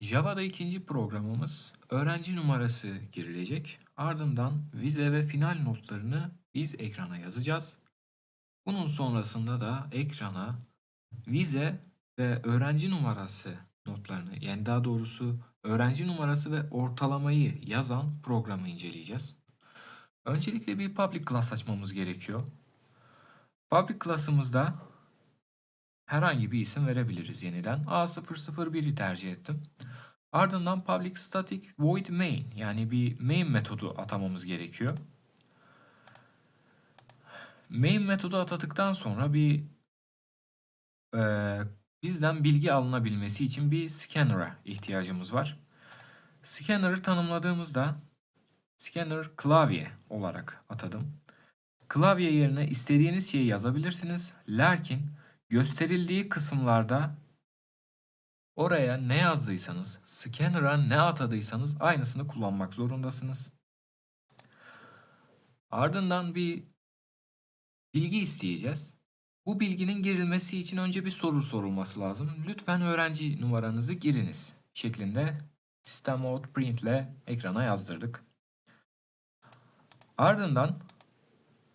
Java'da ikinci programımız öğrenci numarası girilecek. Ardından vize ve final notlarını biz ekrana yazacağız. Bunun sonrasında da ekrana vize ve öğrenci numarası notlarını yani daha doğrusu öğrenci numarası ve ortalamayı yazan programı inceleyeceğiz. Öncelikle bir public class açmamız gerekiyor. Public class'ımızda herhangi bir isim verebiliriz yeniden. A001'i tercih ettim. Ardından public static void main yani bir main metodu atamamız gerekiyor. Main metodu atadıktan sonra bir eee, bizden bilgi alınabilmesi için bir scanner'a ihtiyacımız var. Scanner'ı tanımladığımızda scanner klavye olarak atadım. Klavye yerine istediğiniz şeyi yazabilirsiniz. Lakin gösterildiği kısımlarda oraya ne yazdıysanız, scanner'a ne atadıysanız aynısını kullanmak zorundasınız. Ardından bir bilgi isteyeceğiz. Bu bilginin girilmesi için önce bir soru sorulması lazım. Lütfen öğrenci numaranızı giriniz şeklinde system out print ile ekrana yazdırdık. Ardından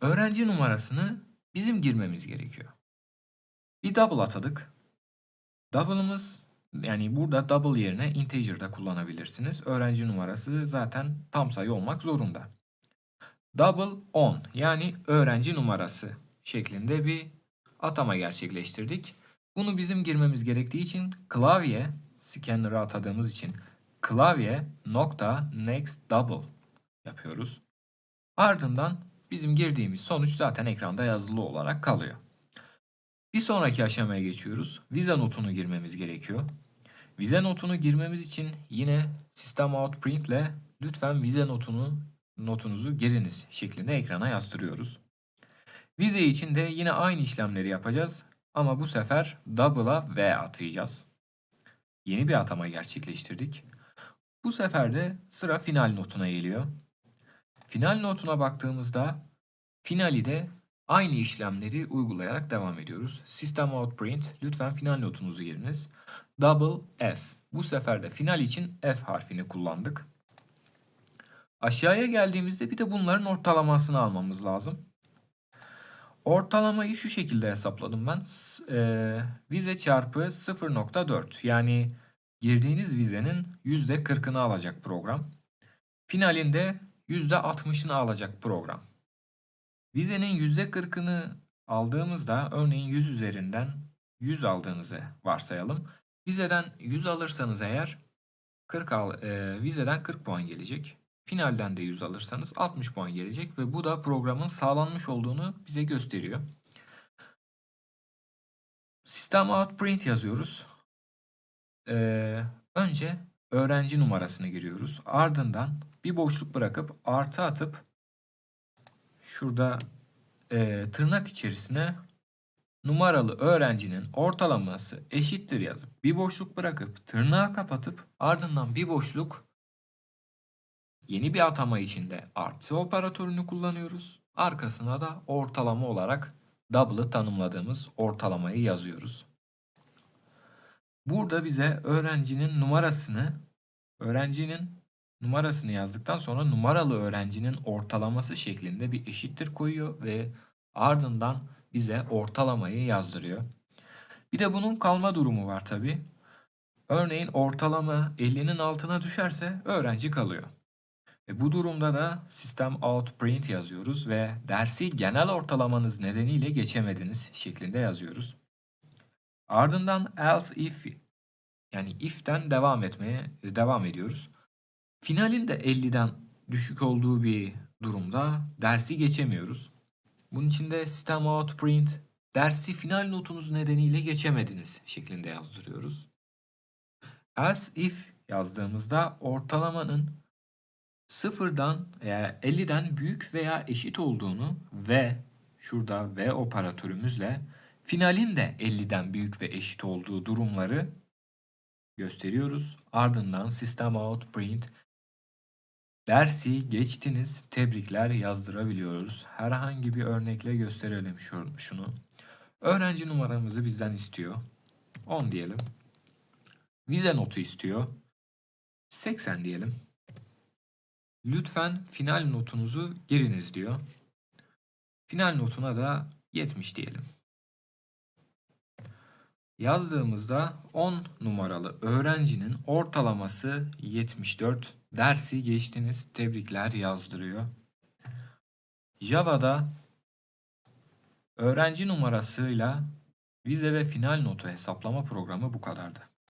öğrenci numarasını bizim girmemiz gerekiyor. Bir double atadık. Double'ımız yani burada double yerine integer'da kullanabilirsiniz. Öğrenci numarası zaten tam sayı olmak zorunda. Double on yani öğrenci numarası şeklinde bir atama gerçekleştirdik. Bunu bizim girmemiz gerektiği için klavye scanner'a atadığımız için klavye nokta next double yapıyoruz. Ardından bizim girdiğimiz sonuç zaten ekranda yazılı olarak kalıyor. Bir sonraki aşamaya geçiyoruz. Vize notunu girmemiz gerekiyor. Vize notunu girmemiz için yine system out print ile lütfen vize notunu notunuzu giriniz şeklinde ekrana yazdırıyoruz. Vize için de yine aynı işlemleri yapacağız ama bu sefer double'a V atayacağız. Yeni bir atama gerçekleştirdik. Bu sefer de sıra final notuna geliyor. Final notuna baktığımızda finali de aynı işlemleri uygulayarak devam ediyoruz. System out print lütfen final notunuzu giriniz. Double F. Bu sefer de final için F harfini kullandık. Aşağıya geldiğimizde bir de bunların ortalamasını almamız lazım. Ortalamayı şu şekilde hesapladım ben. Eee, vize çarpı 0.4 yani girdiğiniz vizenin %40'ını alacak program. Finalinde %60'ını alacak program. Vizenin %40'ını aldığımızda örneğin 100 üzerinden 100 aldığınızı varsayalım. Vizeden 100 alırsanız eğer 40 al, e, vizeden 40 puan gelecek. Finalden de 100 alırsanız 60 puan gelecek ve bu da programın sağlanmış olduğunu bize gösteriyor. System out print yazıyoruz. Ee, önce öğrenci numarasını giriyoruz. Ardından bir boşluk bırakıp artı atıp şurada e, tırnak içerisine numaralı öğrencinin ortalaması eşittir yazıp bir boşluk bırakıp tırnağı kapatıp ardından bir boşluk yeni bir atama içinde artı operatörünü kullanıyoruz. Arkasına da ortalama olarak double'ı tanımladığımız ortalamayı yazıyoruz. Burada bize öğrencinin numarasını öğrencinin numarasını yazdıktan sonra numaralı öğrencinin ortalaması şeklinde bir eşittir koyuyor ve ardından bize ortalamayı yazdırıyor. Bir de bunun kalma durumu var tabi. Örneğin ortalama 50'nin altına düşerse öğrenci kalıyor. Ve bu durumda da system out print yazıyoruz ve dersi genel ortalamanız nedeniyle geçemediniz şeklinde yazıyoruz. Ardından else if yani if'ten devam etmeye devam ediyoruz. Finalinde 50'den düşük olduğu bir durumda dersi geçemiyoruz. Bunun için de system out print dersi final notunuz nedeniyle geçemediniz şeklinde yazdırıyoruz. Else if yazdığımızda ortalamanın sıfırdan veya 50'den büyük veya eşit olduğunu ve şurada ve operatörümüzle finalin de 50'den büyük ve eşit olduğu durumları gösteriyoruz. Ardından system out print dersi geçtiniz tebrikler yazdırabiliyoruz. Herhangi bir örnekle gösterelim şu- şunu. Öğrenci numaramızı bizden istiyor. 10 diyelim. Vize notu istiyor. 80 diyelim. Lütfen final notunuzu giriniz diyor. Final notuna da 70 diyelim. Yazdığımızda 10 numaralı öğrencinin ortalaması 74. Dersi geçtiniz. Tebrikler yazdırıyor. Java'da öğrenci numarasıyla vize ve final notu hesaplama programı bu kadardı.